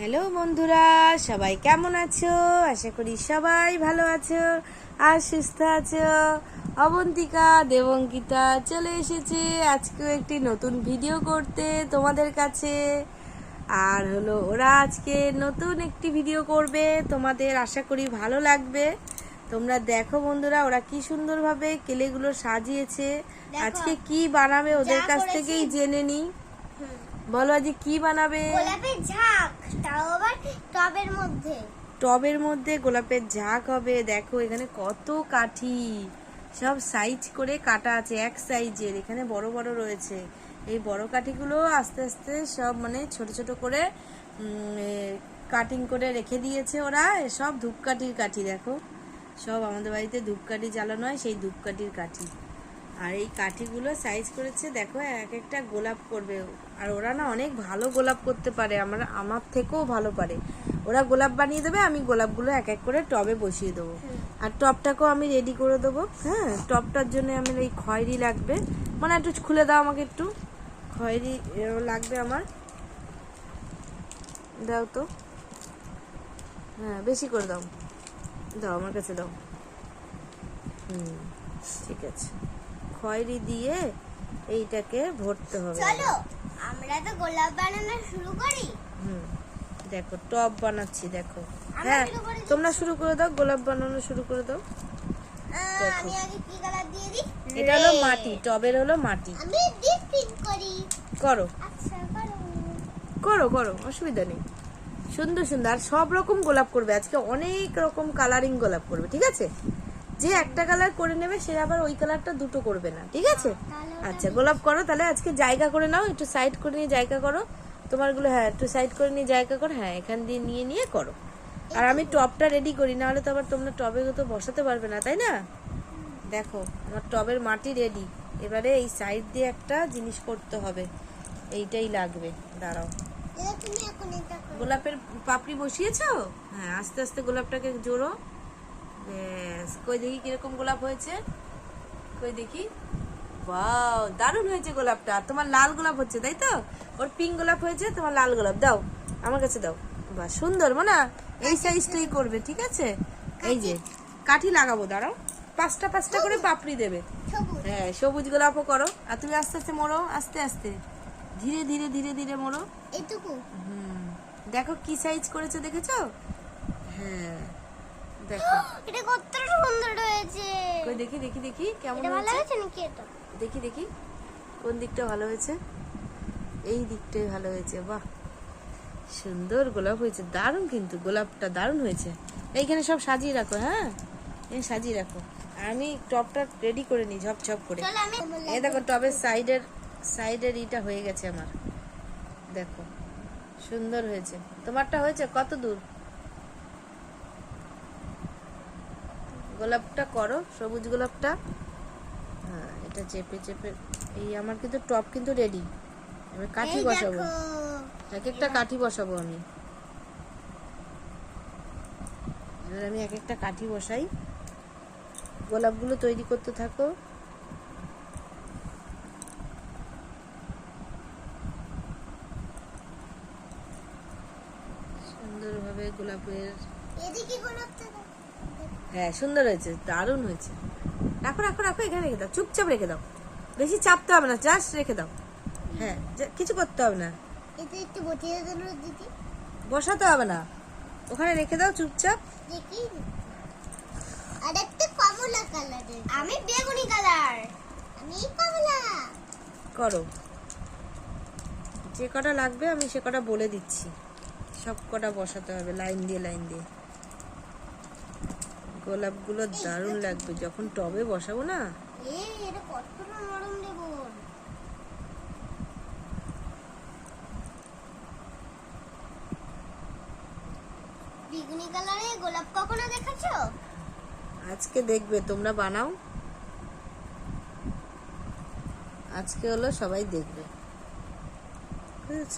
Hello বন্ধুরা সবাই কেমন আছো? আশা করি সবাই ভালো আছো আর সুস্থ আছো। অবন্তিকা দেবঙ্কিতা চলে এসেছে আজকেও একটি নতুন ভিডিও করতে তোমাদের কাছে। আর হলো ওরা আজকে নতুন একটি ভিডিও করবে তোমাদের আশা করি ভালো লাগবে। তোমরা দেখো বন্ধুরা ওরা কি সুন্দরভাবে কেলেগুলো সাজিয়েছে। আজকে কি বানাবে ওদের কাছ থেকেই জেনে নি। বলো আজকে কি বানাবে? গোলাপের ঝাঁক। টবের মধ্যে। টবের মধ্যে গোলাপের ঝাঁক হবে, দেখো এখানে কত কাঠি। সব সাইজ করে কাটা আছে, এক সাইজের এখানে বড় বড় রয়েছে। এই বড় কাঠিগুলো আস্তে আস্তে সব মানে ছোট ছোট করে কাটিং করে রেখে দিয়েছে ওরা। সব ধূপকাঠির কাঠি দেখো। সব আমাদের বাড়িতে ধূপকাঠি জ্বালানো হয়, সেই ধূপকাঠির কাঠি। আর এই কাঠিগুলো সাইজ করেছে, দেখো, এক একটা গোলাপ করবে। আর ওরা না অনেক ভালো গোলাপ করতে পারে, আমার আমার থেকেও ভালো পারে। ওরা গোলাপ বানিয়ে দেবে, আমি গোলাপগুলো এক এক করে টবে বসিয়ে দেবো। আর টবটাকেও আমি রেডি করে দেবো হ্যাঁ? টবটার জন্য আমার এই খয়েরি লাগবে। মানে একটু খুলে দাও আমাকে একটু। খয়েরি লাগবে আমার। দাও তো। হ্যাঁ বেশি করে দাও। দাও, আমার কাছে দাও। হুম, ঠিক আছে। খয়েরি দিয়ে এইটাকে ভরতে হবে। চলো আমরা তো গোলাপ বানানো শুরু করি। হুম দেখো টব বানাচ্ছি দেখো। হ্যাঁ। তোমরা শুরু করে দাও গোলাপ বানানো শুরু করে দাও। আমি আগে কি কালার দিয়ে দিই? এটা হলো মাটি টবের হলো মাটি। আমি ডিপ পিঙ্ক করি। করো। আচ্ছা করো। করো করো অসুবিধা নেই। সুন্দর সুন্দর। আর সব রকম গোলাপ করবে। আজকে অনেক রকম কালারিং গোলাপ করবে ঠিক আছে? যে একটা কালার করে নেবে সে আবার ওই কালারটা দুটো করবে না ঠিক আছে? আচ্ছা গোলাপ করো তাহলে আজকে জায়গা করে নাও একটু সাইড করে নিয়ে জায়গা করো। তোমারগুলো হ্যাঁ একটু সাইড করে নিয়ে জায়গা করো হ্যাঁ এখান দিয়ে নিয়ে নিয়ে করো। আর আমি টবটা রেডি করি না হলে তো আবার তোমরা টবে তো বসাতে পারবে না তাই না? দেখো আমার টবের মাটি রেডি এবারে এই সাইড দিয়ে একটা জিনিস করতে হবে এইটাই লাগবে দাঁড়াও। গোলাপের পাপড়ি বসিয়েছো? হ্যাঁ আস্তে আস্তে গোলাপটাকে জোড়ো। ব্যাস। কই দেখি কীরকম গোলাপ হয়েছে? কই দেখি। ওয়াও দারুণ হয়েছে গোলাপটা। তোমার লাল গোলাপ হচ্ছে তাই তো? ওর পিঙ্ক গোলাপ হয়েছে তোমার লাল গোলাপ। দাও আমার কাছে দাও। বাহ সুন্দর না এই সাইজটাই করবে ঠিক আছে? এই যে কাঠি লাগাবো দাঁড়াও। পাঁচটা পাঁচটা করে পাপড়ি দেবে। সবুজ। হ্যাঁ সবুজ গোলাপও করো। আর তুমি আস্তে আস্তে মোড়ো আস্তে আস্তে। ধীরে ধীরে ধীরে ধীরে মোড়ো। হুম। দেখো কি সাইজ করেছে দেখেছ? হ্যাঁ। দেখো। এটা কতটা সুন্দর হয়েছে। কই দেখি দেখি দেখি কেমন এটা ভালো হয়েছে? হয়েছে নাকি এটা? দেখি দেখি কোন দিকটা ভালো হয়েছে? এই দিকটাই ভালো হয়েছে বাহ। সুন্দর গোলাপ হয়েছে দারুণ কিন্তু গোলাপটা দারুণ হয়েছে। এইখানে সব সাজিয়ে রাখো হ্যাঁ? এই সাজিয়ে রাখো। আমি টপটা রেডি করে নিই ঝপ ঝপ করে এই দেখো টবের সাইডের সাইডের ইটা হয়ে গেছে আমার। দেখো সুন্দর হয়েছে। তোমারটা হয়েছে কত দূর? গোলাপটা করো সবুজ গোলাপটা। হ্যাঁ এটা চেপে চেপে এই আমার কিন্তু টপ কিন্তু রেডি এবার কাঠি বসাবো। এক একটা কাঠি বসাবো আমি। এবার আমি এক একটা কাঠি বসাই। গোলাপগুলো তৈরি করতে থাকো। সুন্দরভাবে গোলাপের এদিকে গোলাপটা। হ্যাঁ সুন্দর হয়েছে দারুণ হয়েছে। রাখো রাখো রাখো এখানে রেখে দাও চুপচাপ রেখে দাও। বেশি চাপতে হবে না জাস্ট রেখে দাও। হ্যাঁ যা- কিছু করতে হবে না। এটা একটু বটিয়ে দিল দিদি। বসাতে হবে না। ওখানে রেখে দাও চুপচাপ। দেখি। আর একটা কমলা কালারের আমি বেগুনি কালার আমি কমলা। করো। যে কটা লাগবে আমি সে কটা বলে দিচ্ছি। সব কটা বসাতে হবে লাইন দিয়ে লাইন দিয়ে। গোলাপগুলো দারুণ লাগবে যখন টবে বসাবো না? গোলাপ কখনো দেখেছ? আজকে দেখবে তোমরা বানাও। আজকে হলো সবাই দেখবে। বুঝেছ?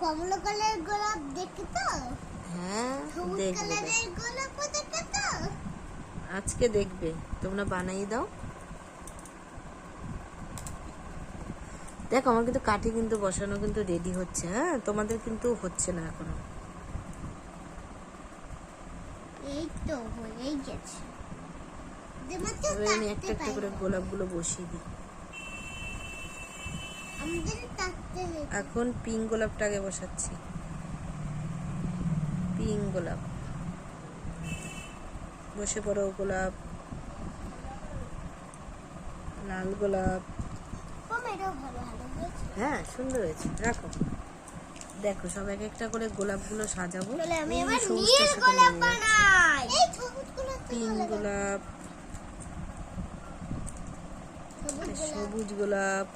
কমলা কালারের গোলাপ দেখে তো হ্যাঁ দেখবে আজকে দেখবে তোমরা বানাই দাও। দেখো আমার কিন্তু কাঠি কিন্তু বসানো কিন্তু রেডি হচ্ছে হ্যাঁ? তোমাদের কিন্তু হচ্ছে না এখনও। এই তো হয়েই গেছে। আমি একটা একটা করে গোলাপগুলো বসিয়ে দিই। আমাদের কাটতে হবে। এখন পিঙ্ক গোলাপটা আগে বসাচ্ছি। পিঙ্ক গোলাপ। বসে পড়ো গোলাপ। লাল গোলাপ। হ্যাঁ সুন্দর হয়েছে। রাখো। দেখো সব এক একটা করে গোলাপগুলো সাজাবো। পিঙ্ক গোলাপ সবুজ গোলাপ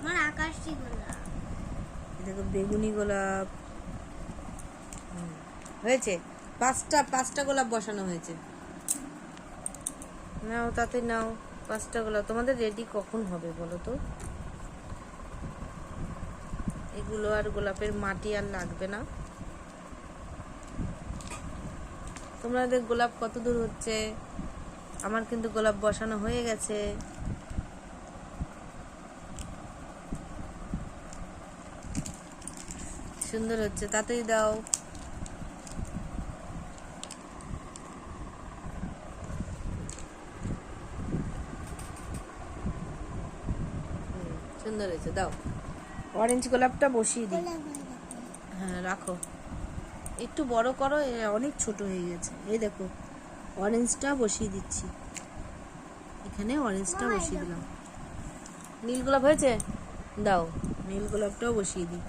আমার আকাশি গোলাপ। দেখো বেগুনি গোলাপ। হয়েছে? পাঁচটা পাঁচটা গোলাপ বসানো হয়েছে। নাও, তাতে নাও, পাঁচটা গোলাপ। তোমাদের রেডি কখন হবে বলো তো? এগুলো আর গোলাপের মাটি আর লাগবে না। তোমাদের গোলাপ কত দূর হচ্ছে? আমার কিন্তু গোলাপ বসানো হয়ে গেছে। সুন্দর হচ্ছে, তাতেই দাও হুম, সুন্দর হয়েছে দাও। অরেঞ্জ গোলাপটা বসিয়ে দিই। হয়ে। হ্যাঁ রাখো। একটু বড় করো অনেক ছোট হয়ে গেছে। এই দেখো অরেঞ্জটা বসিয়ে দিচ্ছি। এখানে অরেঞ্জটা বসিয়ে দিলাম। নীল গোলাপ হয়েছে? দাও নীল গোলাপটাও বসিয়ে দিই।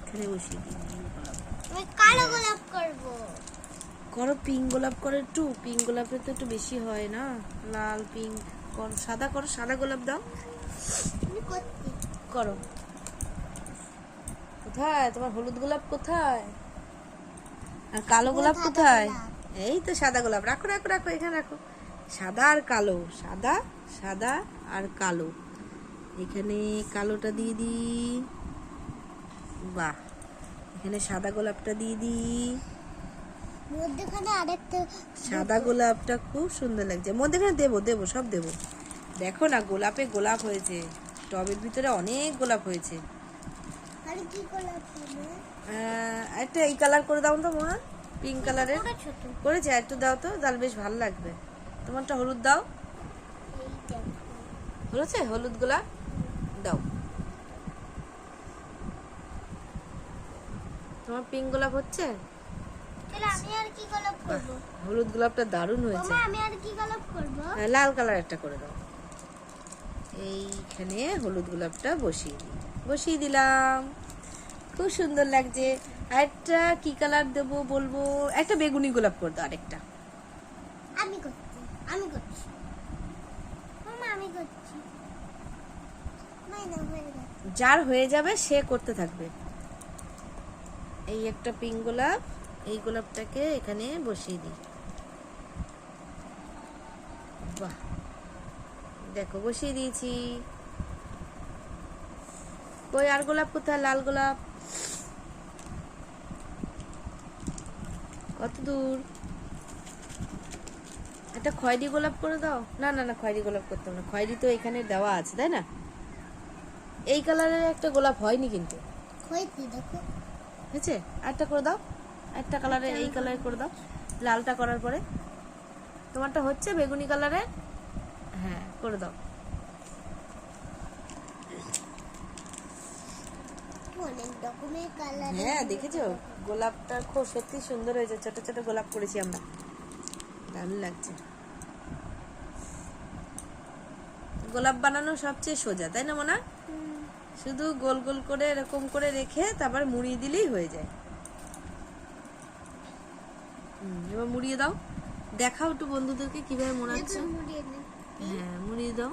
এখানে বসিয়ে দিই নীল গোলাপ। কালো গোলাপ করব। করো পিঙ্ক গোলাপ করো একটু। পিঙ্ক গোলাপের তো একটু বেশি হয় না। লাল পিঙ্ক করো সাদা করো সাদা গোলাপ দাও। করো। কোথায়? তোমার হলুদ গোলাপ কোথায়? আর কালো গোলাপ কোথায়? এই তো সাদা গোলাপ। রাখো রাখো রাখো এখানে রাখো। সাদা আর কালো। সাদা সাদা আর কালো। এখানে কালোটা দিয়ে দিই। বাহ। এখানে সাদা গোলাপটা দিয়ে দিই। মধ্যখানে আরেকটা সাদা গোলাপটা খুব সুন্দর লাগছে। মধ্যেখানে দেবো দেবো সব দেবো। দেখো না গোলাপে গোলাপ হয়েছে। টবের ভিতরে অনেক গোলাপ হয়েছে। আর কি গোলাপ একটা এই কালার করে দাও তো মা পিঙ্ক কালারের। করেছে? একটু দাও তো তাহলে বেশ ভালো লাগবে। তোমারটা হলুদ দাও। হয়েছে? হলুদ গোলাপ? দাও। তোমার পিঙ্ক গোলাপ হচ্ছে? হলুদ গোলাপটা দারুণ হয়েছে। হ্যাঁ, লাল কালার একটা করে দাও। এইখানে হলুদ গোলাপটা বসিয়ে দিই বসিয়ে দিলাম। খুব সুন্দর লাগছে। আরেকটা কি কালার দেবো বলব? একটা বেগুনি গোলাপ করে দাও আরেকটা। আমি করছি আমি করছি। আমি করছি। যার হয়ে যাবে সে করতে থাকবে। এই একটা পিঙ্ক গোলাপ। এই গোলাপটাকে এখানে বসিয়ে দিই। বাহ দেখো বসিয়ে দিয়েছি। কই আর গোলাপ কোথায়? লাল গোলাপ। কত দূর? একটা খয়েরি গোলাপ করে দাও। না না না খয়েরি গোলাপ করতে হবে না। খয়েরি তো এখানে দেওয়া আছে তাই না? এই কালারের একটা গোলাপ হয়নি কিন্তু। হয়েছে দেখো। হয়েছে? একটা করে দাও। একটা কালারের এই কালার করে দাও। লালটা করার পরে। তোমারটা হচ্ছে বেগুনি কালারের হ্যাঁ করে দাও। কালার হ্যাঁ দেখেছ? গোলাপটা খুব সত্যি সুন্দর হয়েছে। ছোট ছোট গোলাপ করেছি আমরা। দারুণ লাগছে। গোলাপ বানানো সবচেয়ে সোজা তাই না মোনা? শুধু গোল গোল করে এরকম করে রেখে তারপর মুড়ি দিলেই হয়ে যায়। এবার মুড়িয়ে দাও। দেখাও একটু বন্ধুদেরকে কীভাবে মোড়াচ্ছে। হ্যাঁ মুড়িয়ে দাও।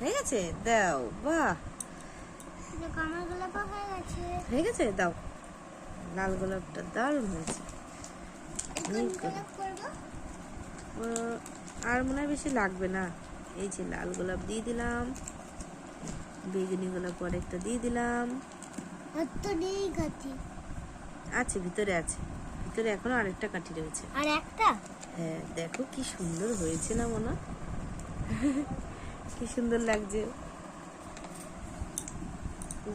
হয়ে গেছে। দাও বাহ। হয়ে গেছে। দাও। লাল গোলাপটা দারুণ হয়েছে। আর মনে হয় বেশি লাগবে না। এই যে লাল গোলাপ দিয়ে দিলাম। বেগুনি গোলাপ পরে একটা দিয়ে দিলাম। আর তো নেই গাছি আছে ভিতরে আছে। ভিতরে এখনও আরেকটা কাঠি রয়েছে। আর একটা? হ্যাঁ দেখো কি সুন্দর হয়েছে না মোনা কি সুন্দর লাগছে।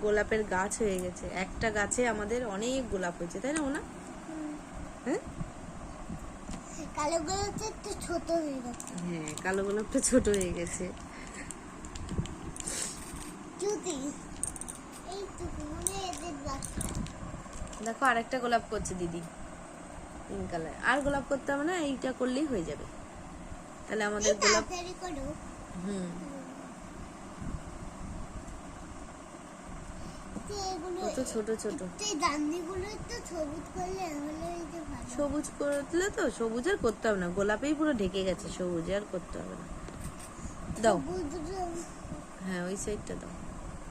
গোলাপের গাছ হয়ে গেছে। একটা গাছে আমাদের অনেক গোলাপ হয়েছে তাই না মোনা হ্যাঁ? কালো গোলাপটা একটু ছোট হয়ে গেছে। হ্যাঁ কালো গোলাপটা ছোট হয়ে গেছে জুতি এইটুকু মানে এদের বাচ্চা দেখো আরেকটা গোলাপ করছে দিদি পিঙ্ক কালার আর গোলাপ করতে হবে না এইটা করলেই হয়ে যাবে। তাহলে আমাদের গোলাপ হুম। কত ছোট ছোট। সবুজ করলে তো সবুজ আর করতে হবে না গোলাপেই পুরো ঢেকে গেছে সবুজ আর করতে হবে না। দাও। হ্যাঁ ওই সাইডটা দাও।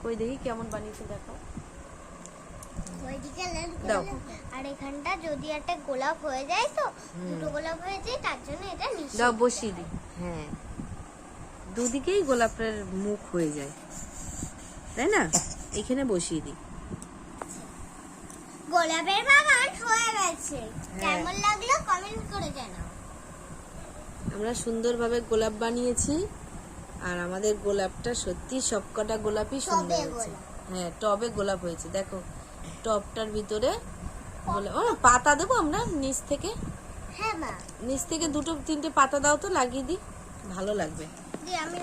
কই দেখি কেমন বানিয়েছে দেখো দাও। করলে আর এখানটা যদি একটা গোলাপ হয়ে যায় তো দুটো গোলাপ হয়ে যায় তার জন্য এটা নিচে দাও বসিয়ে দিই। হ্যাঁ। দুদিকেই গোলাপের মুখ হয়ে যায়। তাই না? এখানে বসিয়ে দিই। গোলাপের বাগান হয়ে গেছে। হ্যাঁ। কেমন লাগল কমেন্ট করে জানাও। আমরা সুন্দরভাবে গোলাপ বানিয়েছি আর আমাদের গোলাপটা সত্যি সবকটা গোলাপই সুন্দর হয়েছে। হ্যাঁ টবে গোলাপ হয়েছে। দেখো টবটার ভিতরে গোলাপ ও পাতা দেবো আমরা নিচ থেকে? হ্যাঁ নিচ থেকে দুটো তিনটে পাতা দাও তো লাগিয়ে দিই। ভালো লাগবে।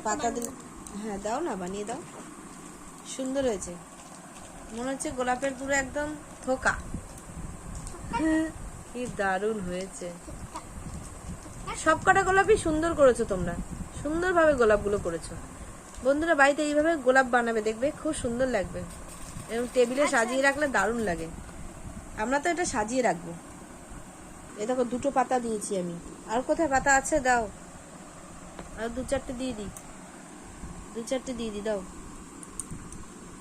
পাতা দিলে হ্যাঁ দাও না বানিয়ে দাও। সুন্দর হয়েছে। মনে হচ্ছে গোলাপের পুরো একদম থোকা। কি দারুণ হয়েছে। সব কটা গোলাপই সুন্দর করেছ তোমরা। সুন্দরভাবে গোলাপগুলো করেছ। বন্ধুরা বাড়িতে এইভাবে গোলাপ বানাবে দেখবে খুব সুন্দর লাগবে। এবং টেবিলে সাজিয়ে রাখলে দারুণ লাগে। আমরা তো এটা সাজিয়ে রাখব। এ দেখো দুটো পাতা দিয়েছি আমি। আর কোথায় পাতা আছে? দাও। আর দু চারটে দিয়ে দিই। দু চারটে দিয়ে দিই দাও।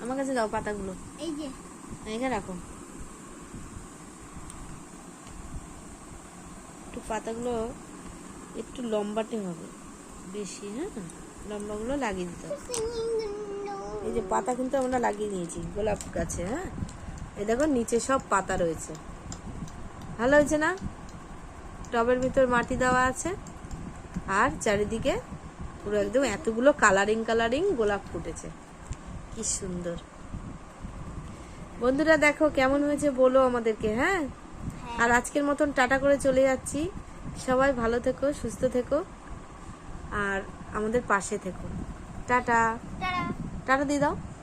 আমার কাছে দাও পাতাগুলো। এই যে। এখানে রাখো। একটু পাতাগুলো একটু লম্বাটে হবে। বেশি হ্যাঁ? লম্বাগুলো লাগিয়ে দিতে হবে। এই যে পাতা কিন্তু আমরা লাগিয়ে নিয়েছি গোলাপ গাছে হ্যাঁ? এই দেখো নিচে সব পাতা রয়েছে। ভালো হয়েছে না? টবের ভিতর মাটি দেওয়া আছে। আর চারিদিকে পুরো একদম এতগুলো কালারিং কালারিং গোলাপ ফুটেছে। কি সুন্দর। বন্ধুরা দেখো কেমন হয়েছে বলো আমাদেরকে হ্যাঁ? আর আজকের মতন টাটা করে চলে যাচ্ছি। সবাই ভালো থেকো সুস্থ থেকো। আর আমাদের পাশে থেকো। টাটা। টাটা টাটা দিয়ে দাও টাটা